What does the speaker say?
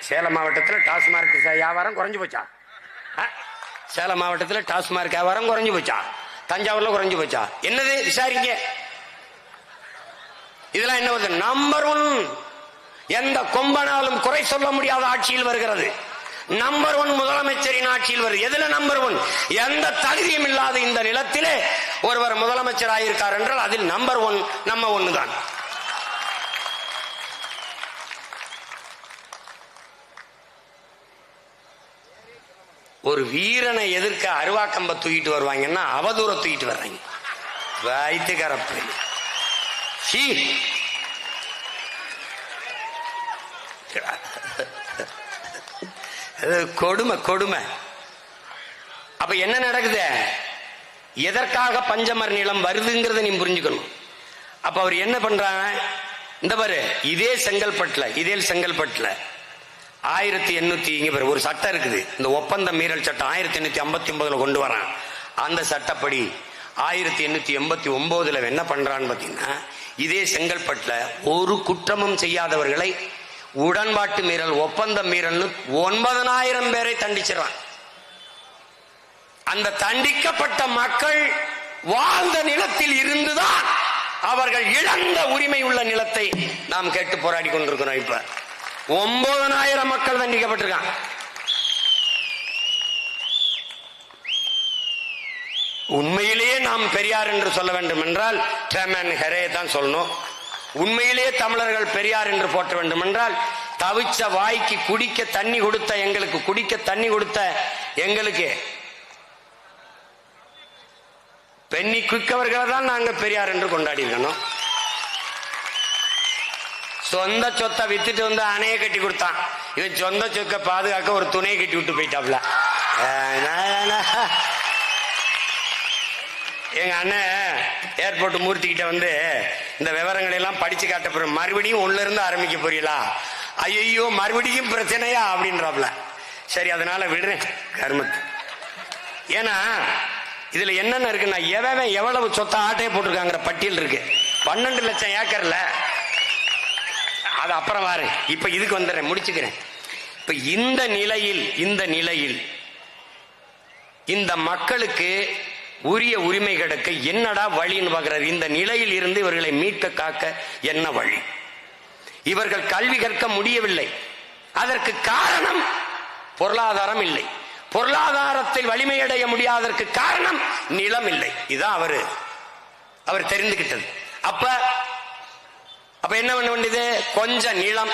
சேலம் மாவட்டத்தில் டாஸ்மார்க் வியாபாரம் குறைஞ்சு போச்சா? சேலம் மாவட்டத்தில் டாஸ்மார்க் வியாபாரம் குறைஞ்சு போச்சா? தஞ்சாவூர்ல குறைஞ்சு போச்சா? என்னது? விசாரிங்க. இதெல்லாம் என்ன வருது? நம்பர் ஒன் எந்த கொம்பனாலும் குறை சொல்ல முடியாத ஆட்சியில் வருகிறது. நம்பர் ஒன் முதலமைச்சரின் ஆட்சியில் வருது. எதுல நம்பர் ஒன் எந்த தகுதியும் இல்லாத இந்த நிலத்திலே ஒருவர் முதலமைச்சர் ஆயிருக்கார் என்றால் அதில் நம்பர் ஒன் நம்ம ஒண்ணுதான். ஒரு வீரனை எதிர்க்க அருவாக்கம்ப தூக்கிட்டு வருவாங்கன்னா அவதூற தூக்கிட்டு வர்றாங்க. வைத்துக்காரப்பை சீ கொடுமை கொடுமை. அப்ப என்ன நடக்குது? எதற்காக பஞ்சமர் நிலம் வருதுங்கிறத நீ புரிஞ்சுக்கணும். அப்ப அவர் என்ன பண்றாங்க? இந்த பாரு இதே செங்கல்பட்டுல இதே செங்கல்பட்டுல. ஆயிரத்தி எண்ணூத்தி இங்க ஒரு சட்டம் இருக்குது. இந்த ஒப்பந்த மீறல் சட்டம் ஆயிரத்தி எண்ணூத்தி ஐம்பத்தி ஒன்பதுல கொண்டு வரான். அந்த சட்டப்படி ஆயிரத்தி எண்ணூத்தி எண்பத்தி ஒன்பதுல என்ன பண்றான்னு பாத்தீங்கன்னா இதே செங்கல்பட்டுல ஒரு குற்றமும் செய்யாதவர்களை உடன்பாட்டு மீறல் ஒப்பந்த மீறல்னு ஒன்பதனாயிரம் பேரை தண்டிச்சிடறான். அந்த தண்டிக்கப்பட்ட மக்கள் வாழ்ந்த நிலத்தில் இருந்துதான் அவர்கள் இழந்த உரிமை உள்ள நிலத்தை நாம் கேட்டு போராடி கொண்டிருக்கிறோம் இப்ப. ஒன்பதனாயிரம் மக்கள் தண்டிக்கப்பட்டிருக்கான் உண்மையிலேயே நாம் பெரியார் என்று சொல்ல வேண்டும் என்றால் டேமன் ஹெரே தான் சொல்லணும். உண்மையிலேயே தமிழர்கள் பெரியார் என்று போற்ற வேண்டும் என்றால் தவிச்ச வாய்க்கு குடிக்க தண்ணி கொடுத்த எங்களுக்கு குடிக்க தண்ணி கொடுத்த எங்களுக்கு பெண்ணி குவிக்கவர்களை தான் நாங்கள் பெரியார் என்று கொண்டாடி இருக்கணும். சொந்த சொத்தை வித்துட்டு வந்து அணைய கட்டி கொடுத்தான். இவன் சொந்த சொத்தை பாதுகாக்க ஒரு துணையை கட்டி விட்டு போயிட்டாப்ல. நான் எங்க அண்ணன் ஏர்போர்ட் மூர்த்திக்கிட்ட வந்து இந்த விவரங்களை எல்லாம் படிச்சு காட்ட மறுபடியும் உள்ள இருந்து ஆரம்பிக்க போறீங்களா? ஐயோ மறுபடியும் பிரச்சனையா? அப்படின்றாப்ல. சரி அதனால விடுறேன். கர்மத்து ஏன்னா இதுல என்னென்ன இருக்குன்னா எவன் எவ்வளவு சொத்தை ஆட்டையை போட்டிருக்காங்கிற பட்டியல் இருக்கு. பன்னெண்டு லட்சம் ஏக்கர்ல அது அப்புறம் வாரு இப்ப இதுக்கு வந்துடுறேன் முடிச்சுக்கிறேன். இப்ப இந்த நிலையில் இந்த நிலையில் இந்த மக்களுக்கு உரிய உரிமை கிடைக்க என்னடா வழின்னு பார்க்கிறார் இந்த நிலையில் இருந்து இவர்களை மீட்க காக்க என்ன வழி? இவர்கள் கல்வி கற்க முடியவில்லை. அதற்கு காரணம் பொருளாதாரம் இல்லை. பொருளாதாரத்தில் வலிமையடைய முடியாததற்கு காரணம் நிலம் இல்லை. இதான் அவரு. அவர் தெரிந்துகிட்டது. அப்ப அப்ப என்ன பண்ண வேண்டியது? கொஞ்சம் நிலம்